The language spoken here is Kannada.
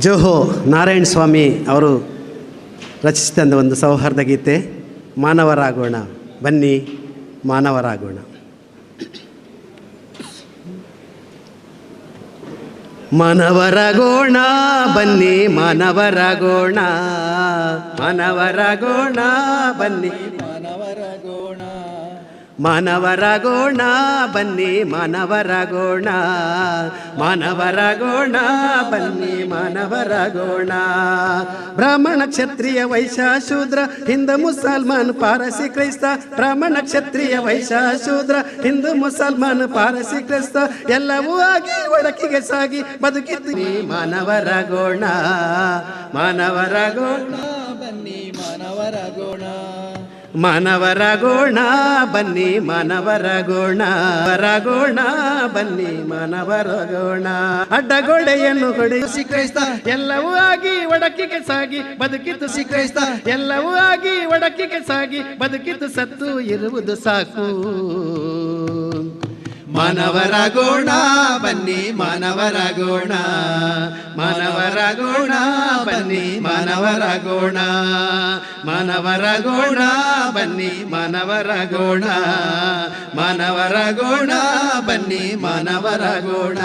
ಜೋಹೋ ನಾರಾಯಣ ಸ್ವಾಮಿ ಅವರು ರಚಿಸಿದಂಥ ಒಂದು ಸೌಹಾರ್ದ ಗೀತೆ, ಮಾನವರಾಗೋಣ, ಬನ್ನಿ ಮಾನವರಾಗೋಣ. ಮಾನವರಾಗೋಣ, ಬನ್ನಿ ಮಾನವರಾಗೋಣ ಮಾನವರಾಗೋಣ, ಬನ್ನಿ ಮಾನವರಾಗೋಣ, ಬನ್ನಿ ಮಾನವರಗೋಣ. ಮಾನವರಗೋಣ, ಬನ್ನಿ ಮಾನವರಗೋಣ. ಬ್ರಾಹ್ಮಣ ಕ್ಷತ್ರಿಯ ವೈಶ್ಯ ಶೂದ್ರ ಹಿಂದೂ ಮುಸಲ್ಮಾನ್ ಪಾರಸಿ ಕ್ರೈಸ್ತ. ಬ್ರಾಹ್ಮಣ ಕ್ಷತ್ರಿಯ ವೈಶ್ಯ ಶೂದ್ರ ಹಿಂದೂ ಮುಸಲ್ಮಾನ್ ಪಾರಸಿ ಕ್ರೈಸ್ತ. ಎಲ್ಲವೂ ಆಗಿ ಒಡಕಿಗೆ ಸಾಗಿ ಬದುಕಿದ್ದೀನಿ ಮಾನವರಗೋಣ ಮಾನವರಗೋಣ, ಬನ್ನಿ ಮಾನವರಗೋಣ. ಮಾನವರಾಗೋಣ ಬನ್ನಿ ಮಾನವರಾಗೋಣ ವರಗೋಣ ಬನ್ನಿ ಮಾನವರಾಗೋಣ ಅಡ್ಡಗೋಡೆಯನ್ನು ಹೊಡೆಯಿಸಿ ಕ್ರೈಸ್ತ, ಎಲ್ಲವೂ ಆಗಿ ಒಡಕಿಗೆ ಸಾಗಿ ಬದುಕಿತು ಸಿ ಕ್ರೈಸ್ತ. ಎಲ್ಲವೂ ಆಗಿ ಒಡಕಿಗೆ ಸಾಗಿ ಬದುಕಿತು, ಸತ್ತು ಇರುವುದು ಸಾಕು. ಮಾನವರಾಗೋಣ ಬನ್ನಿ ಮಾನವರಾಗೋಣ ಗುಣ. ಬನ್ನಿ ಮಾನವರಾಗೋಣ ಗುಣ. ಬನ್ನಿ ಮಾನವರಾಗೋಣ ಗುಣ. ಬನ್ನಿ ಮಾನವರಾಗೋಣ